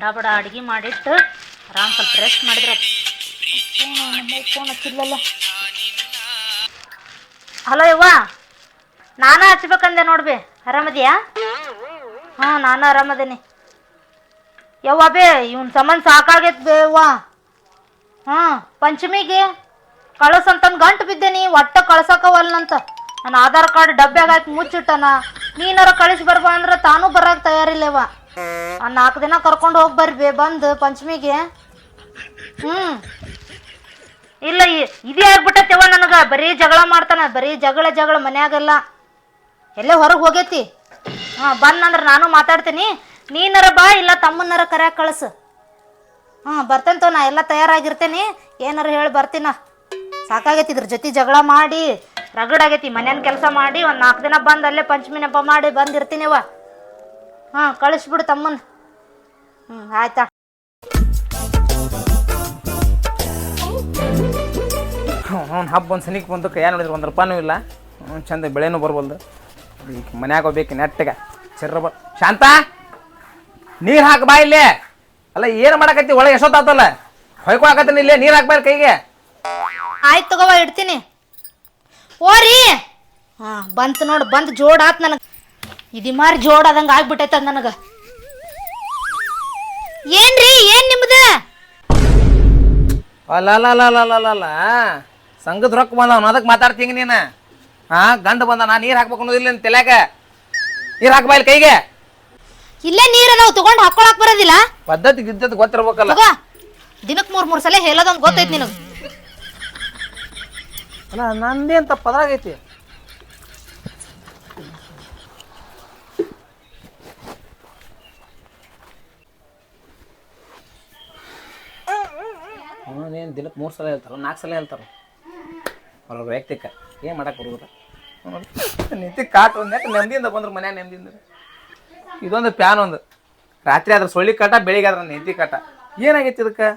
ಬಡ ಬಡ ಅಡುಗೆ ಮಾಡಿಟ್ಟು ಆರಾಮ್ ಸ್ವಲ್ಪ ರೆಸ್ಟ್ ಮಾಡಿದ್ರೆ ಹಲೋ ಯವ್ವ, ನಾನು ಹಚ್ಬೇಕಂದೆ ನೋಡ್ಬಿ, ಆರಾಮದಿಯಾ? ಹಾ, ನಾನು ಆರಾಮದೇನಿ. ಯವ್ವ ಬೇ, ಇವನ್ ಸಂಬಂಧ ಸಾಕಾಗೈತ್ ಬೇ ಹಾ, ಪಂಚಮಿಗೆ ಕಳಸಂತಂದು ಗಂಟು ಬಿದ್ದೇನಿ ಒಟ್ಟ ಕಳ್ಸಕವಲ್ನಂತ. ನನ್ನ ಆಧಾರ್ ಕಾರ್ಡ್ ಡಬ್ಬ್ಯಾಗ ಹಾಕಿ ಮುಚ್ಚಿಟ್ಟನ ನೀನಾರ ಕಳಿಸಿ ಬರ್ಬಾ ಅಂದ್ರೆ ತಾನೂ ಬರಕ್ಕೆ ತಯಾರಿಲ್ಲವ ನಾಲ್ಕು ದಿನ ಕರ್ಕೊಂಡು ಹೋಗಿ ಬರ್ರಿ ಬಂದು ಪಂಚಮಿಗೆ. ಹ್ಮ್. ಇಲ್ಲ ಇದೇ ಆಗ್ಬಿಟ್ಟೈತೆವ ನನಗೆ. ಬರೀ ಜಗಳ ಮಾಡ್ತಾನ, ಬರೀ ಜಗಳ ಜಗಳ ಮನ್ಯಾಗೆಲ್ಲ. ಎಲ್ಲೇ ಹೊರಗೆ ಹೋಗೈತಿ? ಹಾಂ ಬಂದಂದ್ರೆ ನಾನು ಮಾತಾಡ್ತೀನಿ. ನೀನರ ಬಾ, ಇಲ್ಲ ತಮ್ಮನ್ನರ ಕರ್ಯಾಕ ಕಳಿಸು. ಹಾಂ, ಬರ್ತೇನೆ ನಾ ಎಲ್ಲ ತಯಾರಾಗಿರ್ತೇನೆ. ಏನಾರ ಹೇಳಿ ಬರ್ತೀನ. ಸಾಕಾಗೈತಿ ಇದ್ರ ಜೊತೆ ಜಗಳ ಮಾಡಿ ರಗಡಾಗೈತಿ ಮನೆಯನ್ ಕೆಲಸ ಮಾಡಿ, ಒಂದು ನಾಲ್ಕು ದಿನ ಬಂದು ಅಲ್ಲೇ ಪಂಚಮಿನಪ್ಪ ಮಾಡಿ ಮಾಡಿ ಬಂದಿರ್ತೀನಿವ ಹಾಂ ಕಳಿಸ್ಬಿಡು ತಮ್ಮನ. ಹ್ಞೂ ಆಯ್ತಾ? ಅವ್ನು ಹಬ್ಬ ಒಂದು ಸನಿಕ್ ಬಂದು ಕೈಯ ನೋಡಿದ್ರೆ? ಒಂದು ರೂಪಾಯೂ ಇಲ್ಲ. ಅವ್ನು ಚಂದ ಬೆಳೆನೂ ಬರ್ಬೋದು. ಈಗ ಮನ್ಯಾಗ ಹೋಗ್ಬೇಕು ನೆಟ್ಟಗೆ. ಚರ್ರ ಬ ಶಾಂತ? ನೀರು ಹಾಕಿ ಬಾ ಇಲ್ಲೇ. ಅಲ್ಲ ಏನು ಮಾಡಕತ್ತಿ? ಒಳಗೆ ಎಷ್ಟೊತ್ತಾತಲ್ಲ ಹೊಯ್ಕೊಳಕತ್ತೀನಿ ಇಲ್ಲೇ ನೀರು ಹಾಕ್ಬಾರ ಕೈಗೆ. ಆಯ್ತು ತಗೋವ ಇಡ್ತೀನಿ. ಓರಿ ಹಾಂ ಬಂತು ನೋಡು ಬಂದು ಜೋಡಾತ್ ಆತ್ ನನಗೆ. ಇದು ಮಾರಿ ಜೋಡ್ ಆದಂಗೆ ಆಗ್ಬಿಟ್ಟೈತೆ ನನಗೆ. ಏನ್ರಿ ಏನ್ ನಿಮ್ದು? ಅಲ್ಲ ಸಂಘದ ರೊಕ್ಕ ಬಂದವನು ಅದಕ್ಕೆ ಮಾತಾಡ್ತೀನಿ ನೀನು. ಹಾ ಗಂಡ ಬಂದ ನಾ ನೀರು ಹಾಕ್ಬೇಕು ಅನ್ನೋದಿಲ್ಲ ನಿನ್ ತಲ್ಯಾಗ. ನೀರು ಹಾಕ್ಬಾ ಇಲ್ಲಿ ಕೈಗೆ. ಇಲ್ಲೇ ನೀರು ನಾವು ತಗೊಂಡು ಹಾಕೊಳಕ್ ಬರೋದಿಲ್ಲ. ಪದ್ಧತಿ ಗಿದ್ದದ್ ಗೊತ್ತಿರ್ಬೇಕಲ್ಲ. ದಿನಕ್ ದಿನಕ್ಕೆ ಮೂರ್ ಮೂರ್ ಸಲ ಹೇಳೋದೊಂದು ಗೊತ್ತೈತಿ ನಿನಗೆ. ಅಲ್ಲ ನಂದೇನ್ ತಪ್ಪ ಅವನೇನು ದಿನಕ್ಕೆ ಮೂರು ಸಲ ಹೇಳ್ತಾರ, ನಾಲ್ಕು ಸಲ ಹೇಳ್ತಾರ? ಅವ್ರ ವೈಯಕ್ತಿಕ. ಏನು ಮಾಡಕ್ಕೆ ಬರುವುದ ನಿಂತಿ ಕಾಟ್ ಒಂದು ಯಾಕೆ ನೆಮ್ಮದಿಯಿಂದ ಬಂದ್ರು ಮನ್ಯಾಗ ನೆಮ್ಮದಿಯಿಂದ. ಇದೊಂದು ಪ್ಯಾನ್ ಒಂದು. ರಾತ್ರಿ ಆದ್ರೆ ಸೊಳ್ಳಿ ಕಾಟ, ಬೆಳಿಗ್ಗೆ ಆದ್ರೆ ನೆಂತಿ ಕಾಟ. ಏನಾಗೈತಿ ಇದಕ್ಕೆ?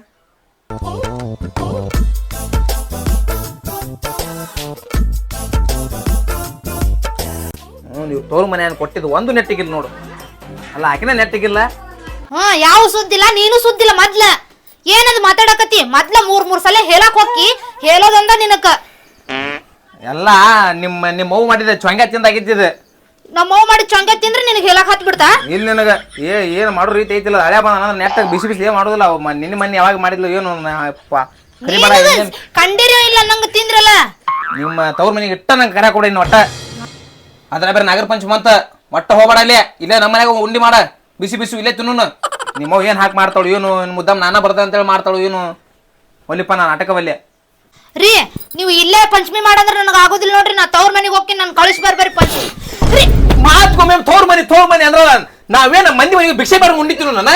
ನೀವು ತೋರು ಮನೆಯನ್ನು ಕೊಟ್ಟಿದ್ದು ಒಂದು ನೆಟ್ಟಿಗಿಲ್ಲ ನೋಡು. ಅಲ್ಲ, ಆಕಿನ ನೆಟ್ಟಿಗಿಲ್ಲ? ಹಾ ಯಾವ ಸುದ್ದಿಲ್ಲ, ನೀನು ಸುದ್ದಿಲ್ಲ ಮೊದ್ಲ. ಏನದು ಮಾತಾಡಕತ್ತಿ? ಮೊದ್ಲ ಮೂರ್ ಮೂರ್ ಸಲ ಹೇಳಕ್ ಹೋಗಿ ಹೇಳೋದಂದ ನಿನಕ. ಎಲ್ಲ ನಿಮ್ಮ ನಿಮ್ಮ ಮೌ ಮಾಡಿದ ಚೊಂಗ ನಮ್ಮ ನಮ್ಮವ್ ಮಾಡಿ ಚೊಂಗ ತಿಂದ್ರೆ ನಿನಗೆ ಹೇಳಕ್ ಹತ್ ಬಿಡ್ತಾ ಇಲ್ಲಿ ನಿನಗ ಏ ಏನು ಮಾಡೋ ರೀತಿ ಐತಿಲ್ಲ ಹಳೆ ಬಂದ ನೆಟ್ಟ ನೆಟ್ಟಾಗ ಬಿಸಿ ಬಿಸಿ ಏನು ಮಾಡೋದಿಲ್ಲ ಅವ್ ಮ- ನಿನ್ನ ಮನೆ ಯಾವಾಗ ಮಾಡಿದ್ಲು ಏನು ನ- ಪ- ಕರಿ ಏನ್- ಕಂಡಿರೋ ಇಲ್ಲ ನಂಗೆ ತಿಂದ್ರಲ್ಲ? ನಿಮ್ಮ ತವ್ರ ಮನೆಗೆ ಇಟ್ಟ ನಂಗೆ ಕರೆ ಕೊಡಿ ಒಟ್ಟ. ಅದ್ರ ಬೇರೆ ನಾಗರ ಪಂಚಮಂತ ಒಟ್ಟ ಹೋಗ್ಬೇಡ ಇಲ್ಲೇ ಇಲ್ಲೇ ನಮ್ಮ ಮನ್ಯಾಗ ಉಂಡಿ ಮಾಡ. ಬಿಸಿ ಬಿಸಿ ಇಲ್ಲೇ ತಿನ್ನು ನಿಮ್ಮ ಏನ್ ಹಾಕಿ ಮಾಡ್ತಾಳು ಏನು ಮುದ್ದಮ್ ನಾನ ಬರ್ದ ಅಂತೇಳಿ ಮಾಡ್ತಾಳು ಏನು ಒಲಿಪ್ಪ ನಾ ನಾಟಕ ಬಲ್ಲೆ. ರೀ ನೀವು ಇಲ್ಲೇ ಪಂಚಮಿ ಮಾಡಂದ್ರೆ ನನಗೆ ಆಗೋದಿಲ್ಲ ನೋಡ್ರಿ ನಾ ತವ್ರ ಮನೆಗೆ ಹೋಗಿ ನಾನು ಕಳಿಸ್ ಬರ್ಬರಿ ಪಂಚಮಿ. ರೀ. ಮಾತ್ಕೊಮ್ಮೆ ತೋರ್ ಮನೆ ತೋರ್ ಮನೆ ಅಂದ್ರ ನಾವೇನ ಮಂದಿ ಮನೆಗೆ ಭಿಕ್ಷೆ ಬೇಡ ಉಂಡಿತೀನು ನನ್ನ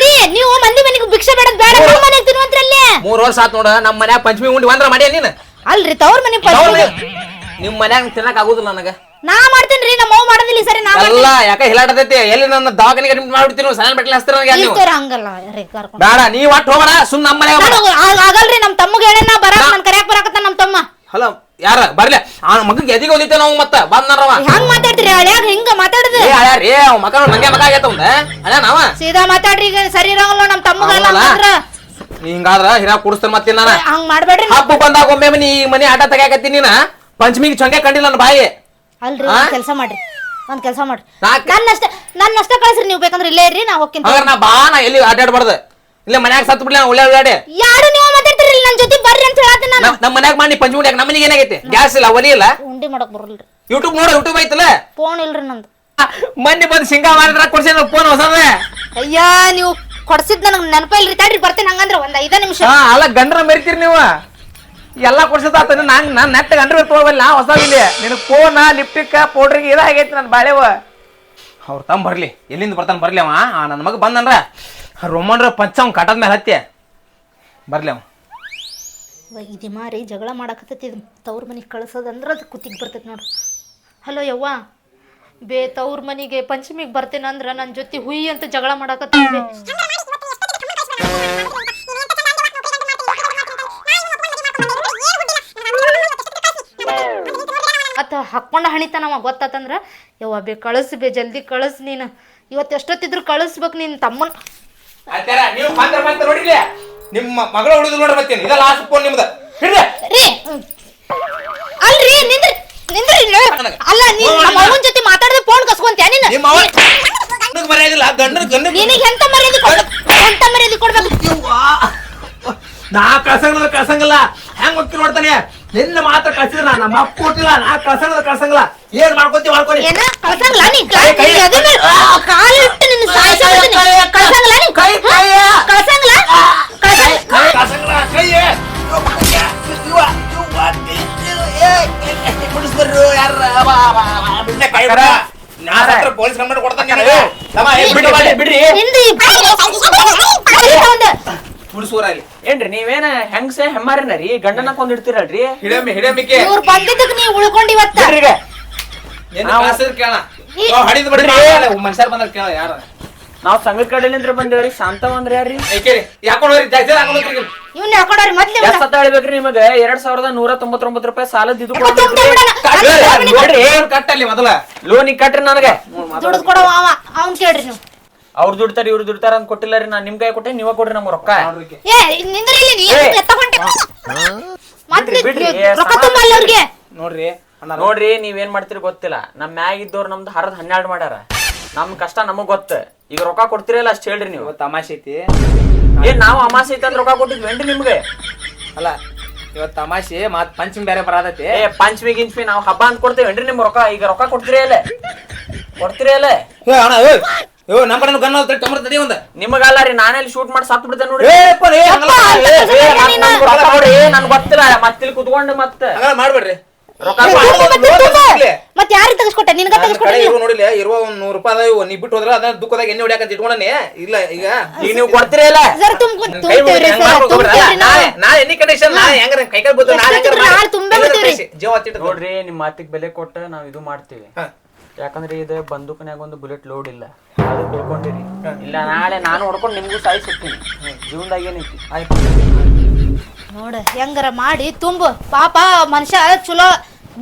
ರೀ ನೀವು ಮಂದಿ ಮನೆಗೆ ಭಿಕ್ಷೆ ಬೇಡ ಬೇಡ ನಮ್ಮ ಮನೆಗೆ ತಿನ್ನುವಂತ್ರಲ್ಲಿ. ಮೂರ್ ವರ್ಷ ಆತ್ ನೋಡ ನಮ್ಮ ಮನ್ಯಾಗ ಪಂಚಮಿ ಉಂಡಿ ಒಂದ್ರ ಮಾಡ್ಯ ನೀನು? ಅಲ್ರಿ ತವ್ರ ಮನೆ ಪಂಚಮಿ. ನಿಮ್ಮ ನಿಮ್ ಮನ್ಯಾಗ ತಿನ್ನಕ್ ಆಗುದಿಲ್ಲ ನನಗ. ನಾ ಮಾಡ್ತೀನಿ ರೀ ನಮ್ಮ ಮಾಡೋದಿಲ್ಲ ಸರಿ ನಾ ಅಲ್ಲ ಯಾಕ ಹಿಲಾಟದೈತಿ ಎಲ್ಲಿ ನನ್ನ ದವಾಖಾನಿಗೆ ಅಡ್ಮಿಟ್ ಮಾಡ್ಬಿಡ್ತೀನಿ? ಸಣ್ಣ ಬಟ್ಲೆ ಹಸ್ತಾರ ನನಗೆ ನೀವು ಹಂಗಲ್ಲ ರೀ ಕರ್ಕೊಂಡು. ಬೇಡ ನೀ ಒಟ್ಟು ಹೋಗಬೇಡ ಸುಮ್ ನಮ್ಮ ಮನೆಗೆ ಬಾ. ನಾನು ಆಗ- ಆಗಲ್ರಿ ನಮ್ಮ ತಮ್ಮಗೆ ಹೇಳಿ ನಾ ಬರ ನನ್ ಕರೆಯಕ್ ಬರಾಕತ್ತ ನಮ್ಮ ತಮ್ಮ. ಹಲೋ ಯಾರ? ಬರ್ಲಿ. ಆ ಮಗಗೆ ಎದಿಗೆ ಓದಿತ್ತೆ ನಾವು ಮತ್ತ. ಬಂದನರವ ಹೆಂಗ್ ಮಾತಾಡ್ತೀರಿ? ಹಳ್ಯಾಗ ಹಿಂಗ ಮಾತಾಡುದು? ಏ ಅಳ್ಯಾ ಏ ಅವ್ ಮಕ ಮಂಗೆ ಮಕ ಆಗೈತ ಅಲ್ಲ ನಾವ? ಸೀದಾ ಮಾತಾಡ್ರಿ ಈಗ ಸರಿ ಇರಂಗಲ್ಲ ನಮ್ಮ ತಮ್ಮಗಲ್ಲ ಹೌದಲ್ಲ? ಅಂದ್ರ ನೀ ಹಿಂಗಾದ್ರ ಹಿರಾ ಕುಡಿಸ್ತಾರ ಮತ್ತೆ ನಾನು. ಹಂಗ್ ಮಾಡ್ಬೇಡ್ರಿ ಹಬ್ಬ ಬಂದಾಗ ಒಮ್ಮೆ ಮನಿ ಈ ಮನೆ ಆಟ ತೆಗಾಕತ್ತಿ ನೀನ? ಪಂಚಮಿಗೆ ಚೊಂಗೆ ಕಂಡಿಲ್ಲ ನನ್ನ ಬಾಯಿ. ಅಲ್ರಿ? ಒಂದ್ ಕೆಲಸ ಮಾಡ್ರಿ. ಒಂದ್ ಕೆಲಸ ಮಾಡ್ರಿ. ನಾಕ್- ನನ್ನಷ್ಟ ನನ್ನಷ್ಟ ಕಳ್ಸ್ರಿ ನೀವು ಬೇಕಂದ್ರೆ ಇಲ್ಲೇ ಇರ್ರಿ ನಾ ಹೋಗ್ತೀನಿ ಹಂಗಾರ ನಾ ಬಾ ನಾ ಎಲ್ಲಿ ಅಡ್ಡಾಡ್ಬಾರ್ದು ಇಲ್ಲ ಮನ್ಯಾಗ ಸತ್ ಬಿಡ್ಲಿ ಒಳ್ಳೆ ಉಳ್ಳಾಡಿ ಯಾರು ನೀವು ಮಾತಾಡ್ತಿರಿ ನನ್ನ ಜೊತೆ ಬರ್ರಿ ಅಂತ ಹೇಳತ್ತೀನಿ ನಾನು. ನಮ್ಮ ಮನ್ಯಾಗ ಮಾಡಿ ಪಂಚಮಿ ಉಂಡ್ಯಾಕ ನಮ್ಮ ಮನೆಗೆ ಏನಾಗೈತಿ ಗ್ಯಾಸ್ ಇಲ್ಲ ಒಲಿ ಇಲ್ಲ? ಉಂಡಿ ಮಾಡಕ್ ಬರಲ್ರಿ. ಯೂಟ್ಯೂಬ್ ನೋಡ ಯೂಟ್ಯೂಬ್ ಐತಲ್ಲ? ಫೋನ್ ಇಲ್ರಿ ನಂದು. ಮೊನ್ನೆ ಬಂದು ಸಿಂಗಾ ಮಾಡಿದ್ರ ಕೊಡ್ಸೇನ ಫೋನ್ ಹೊಸದ. ಅಯ್ಯಾ ನೀವು ಕೊಡ್ಸಿದ್ ನನಗೆ ನೆನಪ ಇಲ್ರಿ. ತಡ್ರಿ ಬರ್ತೀನಿ ಹಂಗಂದ್ರೆ ಒಂದ್ ಐದ ನಿಮಿಷ. ಹಾ ಅಲ್ಲ ಗಂಡ್ರ ಮೆರಿತೀರಿ ನೀವು. ಎಲ್ಲ ಕೊಡ್ಸಿದ ನಾನ್ ನಾನ್ ನೆಟ್ಟ ಗಂಡ್ರ ತೊಗೊಬಲ್ಲ ನಾ ಹೊಸ ಇಲ್ಲಿ. ನಿನಗೆ ಫೋನ್ ಲಿಪ್ಟಿಕ್ ಪೌಡ್ರಿಗೆ ಇದಾಗೈತಿ ನನ್ನ ಬಾಳೆವ. ಅವ್ರು ತಮ್ಮ ಬರ್ಲಿ. ಎಲ್ಲಿಂದ ಬರ್ತಾನೆ ಬರ್ಲಿ ಅವ? ಆ, ನನ್ನ ಮಗ ಬಂದನ್ರ. ರೊಮನ್ರ ಪಂಚ ಅವ್ನ ಕಾಟದ ಮೇಲೆ ಹತ್ತಿ. ಬರ್ಲಿ ಅವ. ಇದು ಮಾರಿ ಜಗಳ ಮಾಡಕತ್ತೈತಿ ಇದು ತವ್ರ ಮನೆಗೆ ಕಳ್ಸೋದಂದ್ರೆ ಅದು ಕುತ್ತಿಗೆ ಬರ್ತೈತಿ ನೋಡ್ರಿ ಹಲೋ ಯವ್ವ. ಬೇ ತವ್ರ ಮನೆಗೆ ಪಂಚಮಿಗೆ ಬರ್ತೇನೆ ಅಂದ್ರೆ ನನ್ನ ಜೊತೆ ಹುಯಿ ಅಂತ ಜಗಳ ಮಾಡಕತ್ತೀವಿ ಹಾಕ್ಕೊಂಡ ಹಣಿತಾನವ ಗೊತ್ತಾತಂದ್ರ ಯವ್ವ ಬೇ ಕಳಿಸ್ ಬೇ ಜಲ್ದಿ ಕಳಿಸ್ ನೀನು. ಇವತ್ತು ಎಷ್ಟೊತ್ತಿದ್ರು ಕಳಿಸ್ಬೇಕು ನೀನು ತಮ್ಮನ್. ಆಯ್ತಾರ ನೀವು ಬಂದ್ರ ಬಂತ ನೋಡಿಲ್ಲ ನಿಮ್ಮ ಮಗಳ ಹುಡುಗ ನೋಡ್ರಿ ಬರ್ತೀನಿ ಇದೆಲ್ಲ ಲಾಸ್ಟ್ ಫೋನ್ ನಿಮ್ದು. ಹಿಡ್ರಿ ರೀ ಅಲ್ರಿ ನಿಂದ್ರಿ ನಿಂದ್ರಿ ಇಲ್ಲಿ. ಅಲ್ಲ ನೀನ್ ನಮ್ಮ ಅವ್ವನ್ ಜೊತೆ ಮಾತಾಡದೆ ಫೋನ್ ಕಸ್ಕೊಂತ್ಯಾ ನೀನು? ನಿಮ್ಮ ಅವ ಗಂಡಗ್ ಮರ್ಯಾದಿಲ್ಲ ಗಂಡನ ಗಂಡ ನಿನಗೆ ಎಂತ ಮರ್ಯಾದೆ ಕೊಡ್ಬೇಕು? ಎಂತ ಮರ್ಯಾದೆ ಕೊಡ್ಬೇಕು? ನಾ ಕಳ್ಸಂಗಿಲ್ಲ ಕಳ್ಸಂಗಿಲ್ಲ ಹೆಂಗ್ ಹೋಗ್ತಿ ನೋಡ್ತಾನೆ? ನಿನ್ನ ಮಾತ್ರ ಕಳ್ಸಿದ್ರ ನಾ ನಮ್ಮ ಅಪ್ಪ ಕೊಟ್ಟಿಲ್ಲ ನಾ ಕಳ್ಸಂಗಿಲ್ಲ ಕಳ್ಸಂಗಿಲ್ಲ ಏನ್ ಮಾಡ್ಕೊತಿ ಮಾಡ್ಕೊಳಿ ಏನ ಕಳ್ಸಂಗಿಲ್ಲ ನೀ ಕೈ, ಕೈ. ಎದೆ ಮೇಲೆ ಕಾಲು ಇಟ್ಟು ನಿನ್ನ ಸಾಯಿಸ್ಬಿಡ್ತೀನಿ. ಕೈ, ಕೈ, ಕಳ್ಸಂಗಿಲ್ಲ ನೀ ಕೈ, ಕೈ. ಕಳ್ಸಂಗಿಲ್ಲ ಕಳ್ಸಂಗಿಲ್ಲ ಕೈ ಕಳ್ಸಂಗಿಲ್ಲ ಕೈ ಬಿಡಿಸ್ಬರ್ರು ಯಾರ ಕೈ ಬಿಡ ನಾ ಹತ್ರ ಪೊಲೀಸ್ ಕಂಪ್ಲೇಂಟ್ ಕೊಡ್ತಾನೆ ನಿನಗೆ. ತಮ್ಮ, ಏ, ಬಿಡ್ರಿ, ಬಿಡ್ರಿ, ಏನ್ರಿ ನೀವೇನ ಹೆಂಗ್ಸೆ ಹೆಮ್ಮಾರಿನ ರೀ? ಗಂಡನ ಹಿಡಮಿ ಹಿಡಮಿಕೆ ಇವ್ರು ಬಂದಿದ್ದಕ್ಕೆ ನಾವು- ಕೇಳ. ಈ- ಹಡಿದ್ ಬಿಡ್ರಿ ಮನುಷ್ಯರ್ ಬಂದಾಗ ಕೇಳ ಯಾರ. ನಾವ್ ಸಂಘದ ಕಡೆಲಿಂದ್ರ ಬಂದೇವ್ರಿ ಶಾಂತವ್ ಅಂದ್ರ ಯಾರ್ರಿ ಏಕೆರಿ ಯಾಕೊಂಡು ಹೋಗ್ರಿ ಜಾಸ್ತಿ ಹಾಕೊಂಡು ಹೋಗ್ರಿ ಇವ್ನ ಹಾಕೊಂಡ್ರಿ ಮೊದ್ಲು ಎಷ್ಟ್ ಸತ ಹೇಳ್ಬೇಕ್ರಿ ನಿಮಗ? ಎರಡ್ ಸಾವಿರದ ನೂರ ತೊಂಬತ್ತೊಂಬತ್ತು ರೂಪಾಯಿ ಸಾಲದ ಇದು ನೋಡ್ರಿ ಕಟ್ಟಲ್ಲಿ ಮೊದಲ. ಲೋನ್ ಈಗ ಕಟ್ರಿ ನನಗೆ. ದುಡ್ದು ಅವ ಅವ್ನ್ ಕೇಳ್ರಿ ನೀವು. ಅವ್ರು ದುಡ್ತಾರ ಇವ್ರು ದುಡ್ತಾರ ಅಂತ ಕೊಟ್ಟಿಲ್ಲ ರೀ ನಾನ್ ನಿಮ್ ಕೈ ಕೊಟ್ಟೆ ನೀವ ಕೊಡ್ರಿ ನಮ್ಗೆ ರೊಕ್ಕ. ಏ ನಿಂದ್ರಿ ಇಲ್ಲಿ ನೀ ಏ. ಎತ್ತಕೊಂಡೆ ಮತ್ತೆ ಬಿಡ್ರಿ, ಬಿಡ್ರಿ. ರೊಕ್ಕ ತುಂಬಲ್ಲ ಅವ್ರಿಗೆ. ನೋಡ್ರಿ ಅಣ್ಣ ನೋಡ್ರಿ ನೀವೇನ್ ಮಾಡ್ತೀರಿ ಗೊತ್ತಿಲ್ಲ. ನಮ್ ಮ್ಯಾಗ ಇದ್ದವ್ರು ನಮ್ದು ಹರದ್ ಹನ್ನೆರಡು ಮಾಡ್ಯಾರ. ನಮ್ ಕಷ್ಟ ನಮಗ್ ಗೊತ್ತ. ಈಗ ರೊಕ್ಕ ಕೊಡ್ತಿರಲ್ಲ ಅಷ್ಟ್ ಹೇಳ್ರಿ ನೀವು. ಇವತ್ತು ತಮಾಷೆ ಐತಿ. ಏನ್ ನಾವು ಅಮಾಸೆ ಐತೆ ರೊಕ್ಕ ಕೊಟ್ಟಿದ್ವೇನ್ರಿ ನಿಮ್ಗೆ? ಅಲ್ಲ ಇವತ್ತು ತಮಾಷೆ ಮತ್ ಪಂಚಮಿ ಬೇರೆ ಬರಾದತಿ ಏ ಪಂಚಮಿ ಗಿಂಚಮಿ ನಾವು ಹಬ್ಬ ಅಂತ ಕೊಡ್ತೇವೇನ್ರಿ ನಿಮ್ ರೊಕ್ಕ? ಈಗ ರೊಕ್ಕ ಕೊಡ್ತೀರಿ ಅಲ್ಲೇ? ಕೊಡ್ತೀರಿ ಅಲ್ಲೇ? ಏ ಅಣ್ಣ ಏ. ಏ ನಮ್ಮ ಕಡೆ ಗನ್ ಅಲ್ತ ಟಮರ್ ತಡಿ ಒಂದ. ನಿಮಗಲ್ಲ ರೀ ನಾನೆಲ್ಲಿ ಶೂಟ್ ಮಾಡಿ ಸತ್ ಬಿಡ್ತೇನೆ ನೋಡಿ ನೋಡಿ ನನ್ ಗೊತ್ತಿಲ್ಲ ಮತ್ತಿಲ್ಲಿ ಕುತ್ಕೊಂಡು ಮತ್ತ. ಮಾಡ್ಬೇಡ್ರಿ. ಮತ್ತೆ ತೆಗಿಸ್ಕೊಟ್ಟೆ? ನಿನ್ಗ ತೆಗಿಸ್ಕೊಟ್ಟೆ ನೋಡಿಲ್ಲ ಇರುವ ಒಂದ್ ನೂರು ರೂಪಾಯಿ ಅದಾವ ಇವು. ನೀ ಬಿಟ್ಟು ಹೋದ್ರ ಅದ ದುಃಖದಾಗ ಎಣ್ಣೆ ಇಟ್ಕೊಂಡನೆ. ಇಲ್ಲ ಈಗ. ನೀವು ಕೊಡ್ತೀರಿ ಸರ್ ತುಂಬ್ತೇವ್ರಿ ಸರ್? ನಾ ಕಂಡೀಷನ್ ನಾ ಹೆಂಗಾರ ಕೈ ಕೈ ಬದ್ದು ನಾ ತುಂಬೇ ಜೀವ ನೋಡ್ರಿ ನಿಮ್ ಮಾತಿಗೆ ಬೆಲೆ ಕೊಟ್ಟ ನಾವ್ ಇದು ಮಾಡ್ತೀವಿ. ಯಾಕಂದ್ರೆ ಇದು ಬಂದೂಕನ್ಯಾಗ ಒಂದು ಬುಲೆಟ್ ಲೋಡ್ ಇಲ್ಲ. ಅದು ತಿಳ್ಕೊಂಡಿರಿ. ಇಲ್ಲ ನಾಳೆ ನಾನು ಹೊಡ್ಕೊಂಡು ನಿಮಗೂ ಸಾಯಿ ಸಿಗ್ತೀನಿ ಜೀವನದಾಗ ಏನೈತಿ? ನೋಡ ಹೆಂಗಾರ ಮಾಡಿ ತುಂಬು. ಪಾಪ ಮನುಷ್ಯ ಚಲೋ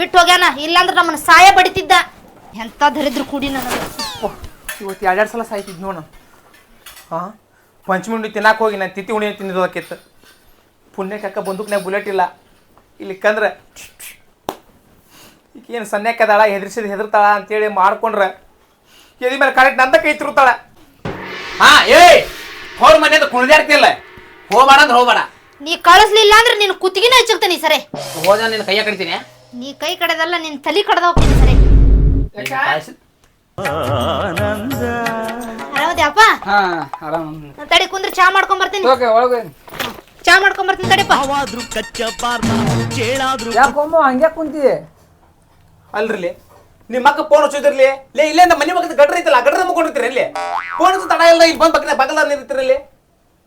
ಬಿಟ್ಟು ಹೋಗ್ಯಾನ. ಇಲ್ಲಾಂದ್ರೆ ನಮ್ಮನ್ನ ಸಾಯ ಬಡಿತಿದ್ದ. ಎಂತ ದರಿದ್ರು ಕೂಡಿ ನನಗೆ. ಇವತ್ತು ಎರಡೆರಡು ಸಲ ಸಾಯ್ತಿದ್ ನೋಡ. ಹಾಂ ಪಂಚಮಿ ಉಂಡಿ ತಿನ್ನಾಕ ಹೋಗಿ ನಾನು ತಿತ್ತಿ ಉಣಿ ತಿಂದಿರೋದಕ್ಕಿತ್ತು ಪುಣ್ಯಕ್ಕ ಬಂದೂಕ್ನಾಗ ಬುಲೆಟ್ ಇಲ್ಲ. ಇಲ್ಲಿಕ್ಕಂದ್ರೆ ಈಗ ಏನು ಸನ್ಯಾಕದಾಳ ಹೆದರ್ಸಿದ ಹೆದರ್ತಾಳ ಅಂತೇಳಿ ಮಾಡ್ಕೊಂಡ್ರೆ. ಎದಿ ಮೇಲೆ ಕರೆಕ್ಟ್ ನಂದ ಕೈ ತಿರುತ್ತಾಳ ಹಾ ಏಯ್ ಹೋರ್ ಮನೆಯಿಂದ ಕುಣಿದಾಡ್ತಿಲ್ಲ. ಹೋಗ್ಬೇಡ ಅಂದ್ರೆ ಹೋಗ್ಬೇಡ. ನೀ ಕಳಿಸ್ಲಿಲ್ಲ ಅಂದ್ರೆ ನಿನ್ನ ಕುತ್ತಿಗೆನ ಹೆಚ್ಚಿರ್ತೀನಿ ಸರಿ. ಹೋದ ನಿನ್ನ ಕೈಯ ಕಡಿತೀನಿ ನೀ ಕೈ ಕಡದಲ್ಲ ನಿನ್ನ ತಲಿ ಕಡದ ಹೋಗ್ತೀನಿ ಸರಿ. ಅರಾಮದ್ಯಪ್ಪ ಹಾ ಆರಾಮ್ ತಡಿ ಕುಂದ್ರ ಚಾ ಮಾಡ್ಕೊಂಡ್ ಬರ್ತೀನಿ. ಓಕೆ ಒಳಗೆ ಚಾ ಮಾಡ್ಕೊಂಡ್ ಬರ್ತೀನಿ ತಡಿಪ್ಪ. ಯಾಕೊಮ್ಮ ಹಂಗೆ ಕುಂತಿ ಅಲ್ರಿ ನಿಮ್ಮ ಮಗ ಫೋನ್ ಹಚ್ಚಿದ್ರಲ್ಲಿ? ಲೇ ಇಲ್ಲೇ ಮನೆ ಮಗದ ಗಡ್ರ ಐತಲ್ಲ ಗಡ್ರ ಮುಕೊಂಡಿರ್ತೀರಿ ಇಲ್ಲಿ ಫೋನ್ ತಡ ಇಲ್ಲ ಇಲ್ಲಿ ಬಂದ್ ಬಗ್ಗೆ ಬಗಲ ನಿಂತಿರಲ್ಲಿ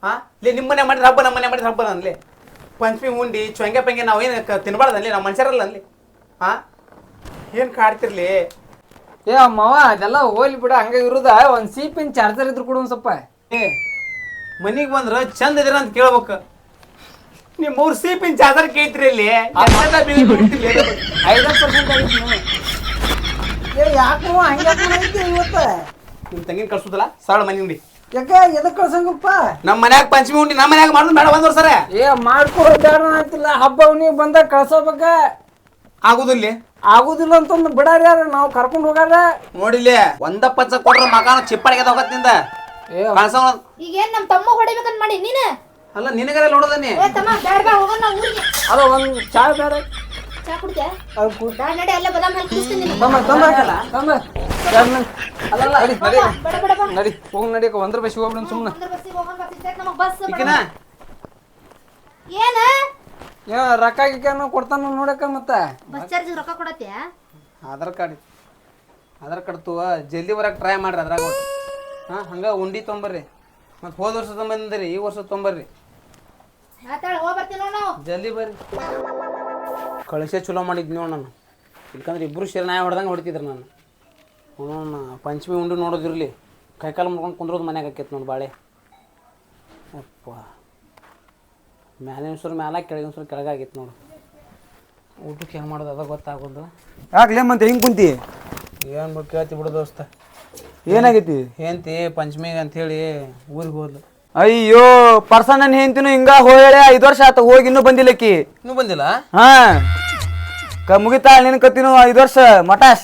ಹಾ ಲೇ ನಿಮ್ಮ ಮನೆ ಮಾಡಿದ್ರೆ ಹಬ್ಬ ನಮ್ಮ ಮನೆ ಮಾಡಿದ್ರೆ ಹಬ್ಬ ಅನ್ಲಿ ಪಂಚಮಿ ಉಂಡಿ ಚೊಂಗೆ ಪಂಗೆ ನಾವು ಏನು ತಿನ್ಬಾರ್ದು ಅನ್ಲಿ ನಾವು ಮನುಷ್ಯರಲ್ಲ ಅನ್ಲಿ ಹಾ ಏನ್ ಕಾಡ್ತಿರ್ಲಿ? ಏ ಅಮ್ಮವ ಅದೆಲ್ಲ ಹೋಗ್ಲಿ ಬಿಡ ಹಂಗ ಇರುದ ಒಂದ್ ಸೀಪಿನ ಚಾರ್ಜರ್ ಇದ್ರು ಕೊಡು ಒಂದ್ ಸ್ವಲ್ಪ. ಏ ಮನಿಗೆ ಬಂದ್ರ ಚಂದ ಇದ್ರ ಅಂತ ಕೇಳ್ಬೇಕು. ನೀವು ಮೂರು ಸೀಪಿನ ಚಾದರ್ ಕೇಳ್ತಿರಿ ಇಲ್ಲಿ. ಐದತ್ತು ಪರ್ಸೆಂಟ್ ಆಗಿತ್ತು ಏ ಯಾಕೋ ಹಂಗೆ ಐತಿ ಇವತ್ತ? ನಿಮ್ಮ ತಂಗಿನ ಕಳ್ಸುದಲ್ಲ? ಸರಳ ಮನೆ ನೋಡಿ ಯಾಕೆ ಎದಕ್ ಕಳ್ಸಂಗಪ್ಪ? ನಮ್ಮ ಮನ್ಯಾಗ ಪಂಚಮಿ ಉಂಡಿ ನಮ್ಮ ಮನ್ಯಾಗ ಮಾಡೋದು ಬೇಡ ಒಂದ್ ವರ್ಷ. ಏ ಮಾಡ್ಕೊ ಬೇಡ ಅಂತಿಲ್ಲ ಹಬ್ಬ ಅವ್ನಿಗೆ ಬಂದಾಗ ಕಳ್ಸೋಬೇಕ? ಆಗುದಿಲ್ಲ ಆಗುದಿಲ್ಲ ಅಂತಂದು ಬಿಡಾರ ಯಾರ? ನಾವು ಕರ್ಕೊಂಡು ಹೋಗಾರ ನೋಡಿಲ್ಲ ಒಂದ ಪಂಚ ಕೊಟ್ರ ಮಗಾನ ಚಿಪ್ಪಡಿಗೆ ಹೋಗತ್ತಿಂದ ಏ ಕಳ್ಸವ ಈಗ ಏನ್ ನಮ್ ತಮ್ಮ ಹೊಡಿಬೇಕಂತ ಮಾಡಿ ನೀನ್? ಅಲ್ಲ ನಿನಗರ ನೋಡೋದನ್ನ? ಏ ತಮ್ಮ ಬ್ಯಾಡ ಬ್ಯಾಡ ಹೋಗೋಣ ನಾವು ಊರಿಗೆ. ಅದ ಒಂದ್ ಚಾ ಬೇಡ ಚಾ ಕುಡ್ತೆ ಅದು ಕುಡ್ ಬ್ಯಾಡ ನಡಿ ಅಲ್ಲೇ ಬದಾಮ್ ಹಾಕಿ ಕುಡಿಸ್ತೀನಿ ನಿನ್ನ. ತಮ್ಮ ತಮ್ಮ. ತಮ್ಮ. ಎರಡ್ ನಡಿ ನಡಿ. ಬೇಡ ಬೇಡ ಬಾ. ನಡಿ ಹೋಗ್ ನಡಿ ಒಂದ್ ರೂಪಾಯಿ ಸಿಗೋಬಿಡ ಸುಮ್ಮನೆ ಒಂದ್ರ ಬಸ್ಸಿಗೆ ಹೋಗೋಣ ಬರ್ತಿದ್ದೆ ನಮಗ್ ಬಸ್ ಬೇಡ. ಈಕಿನ ಏನ? ಏ ರೊಕ್ಕ ಗಿಕ್ಕನು ಕೊಡ್ತಾನ ನೋಡಕ ಮತ್ತ. ಬಸ್ ಚಾರ್ಜ್ ರೊಕ್ಕ ಕೊಡತ್ಯಾ? ಆಧಾರ್ ಕಾರ್ಡ್. ಆಧಾರ್ ಕಾರ್ಡ್ ತೂವ ಜಲ್ದಿ ಬರಕ್ ಟ್ರೈ ಮಾಡ್ರಿ ಅದ್ರಾಗ ಹಾ ಹಂಗ ಉಂಡಿ ತೊಂಬರ್ರಿ ಮತ್ತೆ ಹೋದ ವರ್ಷ ತೊಂಬಂದ್ರಿ ಈ ವರ್ಷ ತೊಂಬರ್ರಿ ಆತಾಳ ಹೋಗ್ ಬರ್ತೀವಿ ನೋಡ್ ನಾವು. ಜಲ್ದಿ ಬರ್ರಿ. ಕಳಿಸೇ ಚಲೋ ಮಾಡಿದ್ನಿ ನೋಡಿ ನಾನು. ಇಲ್ಕಂದ್ರೆ ಇಬ್ರು ಸೇರಿ ನಾಯ ಹೊಡೆದಂಗೆ ಹೊಡಿತಿದ್ರು ನಾನು. ನೋಡೋಣ ಪಂಚಮಿ ಉಂಡು ನೋಡೋದಿರ್ಲಿ. ಕೈಕಾಲು ಮುಡ್ಕೊಂಡು ಕುಂದ್ರೋದು ಮನ್ಯಾಗ ಆಕೈತೆ ನೋಡಿ ಬಾಳೆ. ಅಪ್ಪ ಮ್ಯಾಲಿನ ಸುರ ಮ್ಯಾಲ ಕೆಳಗಿನ ಸುರು ಕೆಳಗಾಗಿತ್ತು ನೋಡು. ಊಟಕ್ಕೆ ಹೆಂಗೆ ಮಾಡೋದು ಅದ ಗೊತ್ತಾಗೋದು. ಆಗ್ಲೇ ಮತ್ತೆ ಹಿಂಗೆ ಕುಂತಿ? ಏನು ಬೇಕು ಕೇಳ್ತಿ ಬಿಡು ದೋಸ್ತ. ಏನಾಗೈತಿ? ಏಂತಿ ಪಂಚಮಿಗೆ ಅಂಥೇಳಿ ಊರಿಗೆ ಹೋದ್ಲು. ಅಯ್ಯೋ ಪರ್ಸನ್ ನನ್ನ ಹೆಂತಿನ ಹಿಂಗ ಹೋಳೆ ಐದು ವರ್ಷ ಆತ ಹೋಗಿ ಇನ್ನೂ ಬಂದಿಲ್ಲಕ್ಕಿ. ಇನ್ನೂ ಬಂದಿಲ್ಲ? ಹಾ. ಕ ಮುಗಿತಾ ನಿನ್ ಕತ್ತಿನು ಐದು ವರ್ಷ ಮಟಾಸ್